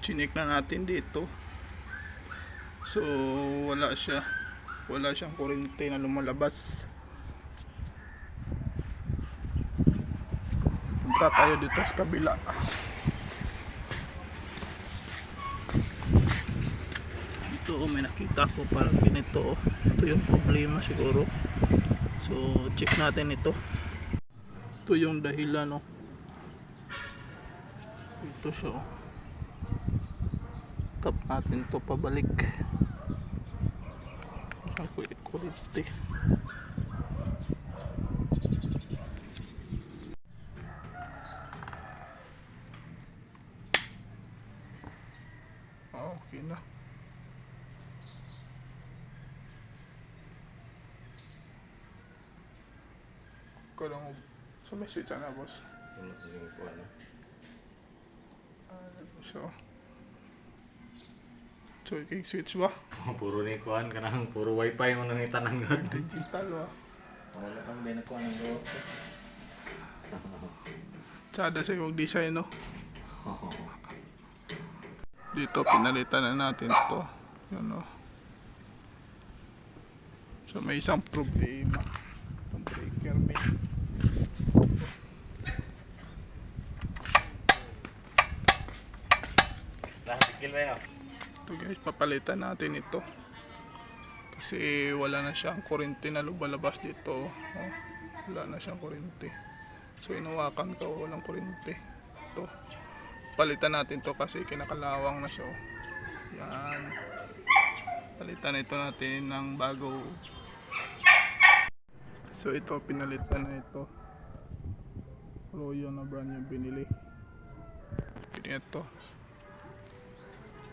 chinik na natin dito so wala siya wala siyang kurente na lumalabas punta tayo dito sa kabila dito oh, may nakita ko parang ganito oh. ito yung problema siguro so check natin ito ito yung dahilan oh. ito siya oh. Tap natin to pabalik. Saan ko i-kurente Ah, okay na. Ko lang so may switch na boss. Ano yung kuha na? Ah, so so kay switch ba puro ni kuhan ka nang puro wifi mo nang itanan nga. digital ba Wala kang binakuha ng gawas. Sada sa yung design no. Dito pinalitan na natin to yun no. So may isang problema itong breaker may Lahat skill ba yun? Ito guys papalitan natin ito. Kasi wala na siyang kurente na lumalabas dito oh, wala na siyang kurente so inawakan ko walang kurente ito. Palitan natin to kasi kinakalawang na siya oh. yan. Palitan ito natin ng bago. So ito pinalitan na ito. Royo na brand yung binili. Ito